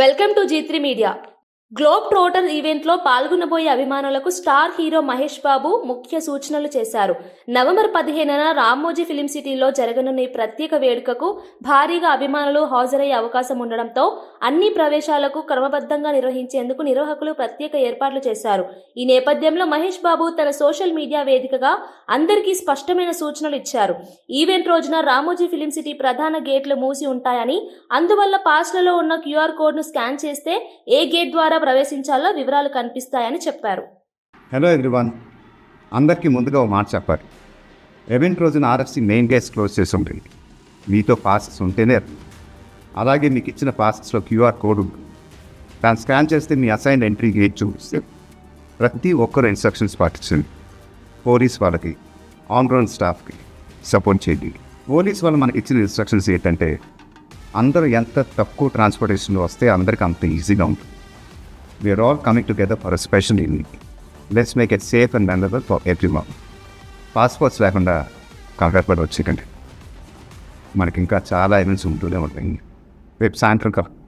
Welcome to G three media. Globetrotter ఈవెంట్లో పాల్గొనబోయే అభిమానులకు స్టార్ హీరో మహేష్ బాబు ముఖ్య సూచనలు చేశారు. నవంబర్ పదిహేనున రామోజీ ఫిలిం సిటీలో జరగనున్న ఈ ప్రత్యేక వేడుకకు భారీగా అభిమానులు హాజరయ్యే అవకాశం ఉండడంతో అన్ని ప్రవేశాలకు క్రమబద్ధంగా నిర్వహించేందుకు నిర్వాహకులు ప్రత్యేక ఏర్పాట్లు చేశారు. ఈ నేపథ్యంలో మహేష్ బాబు తన సోషల్ మీడియా వేదికగా అందరికీ స్పష్టమైన సూచనలు ఇచ్చారు. ఈవెంట్ రోజున రామోజీ ఫిలిం సిటీ ప్రధాన గేట్లు మూసి ఉంటాయని అందువల్ల పాస్లలో ఉన్న క్యూఆర్ కోడ్ను స్కాన్ చేస్తే ఏ గేట్ ద్వారా ప్రవేశించాలో వివరాలు కనిపిస్తాయని చెప్పారు. హలో ఎవ్రీవన్ అందరికీ ముందుగా ఒక మాట చెప్పాలి. ఎవెంట్ రోజున ఆర్ఎఫ్సి మెయిన్ గేట్స్ క్లోజ్ చేసి ఉంటుంది మీతో పాసెస్ ఉంటేనే అలాగే మీకు ఇచ్చిన పాసెస్లో క్యూఆర్ కోడ్ ఉంటుంది దాన్ని స్కాన్ చేస్తే మీ అసైన్ ఎంట్రీ గేట్ చూపిస్తే ప్రతి ఒక్కరు ఇన్స్ట్రక్షన్స్ పాటించండి. పోలీస్ వాళ్ళకి ఆన్ గ్రౌండ్ స్టాఫ్కి సపోర్ట్ చేయండి. పోలీస్ వాళ్ళు మనకి ఇచ్చిన ఇన్స్ట్రక్షన్స్ ఏంటంటే అందరూ ఎంత తక్కువ ట్రాన్స్పోర్టేషన్లో వస్తే అందరికీ అంత ఈజీగా ఉంటుంది. We are all coming together for a evening evening. Make make safe and and memorable for everyone. Passports లేకుండా కంగారు వచ్చేకండి మనకి ఇంకా చాలా ఈవెంట్స్ ఉంటూనే ఉంటాయి రేపు సాయంత్రం క-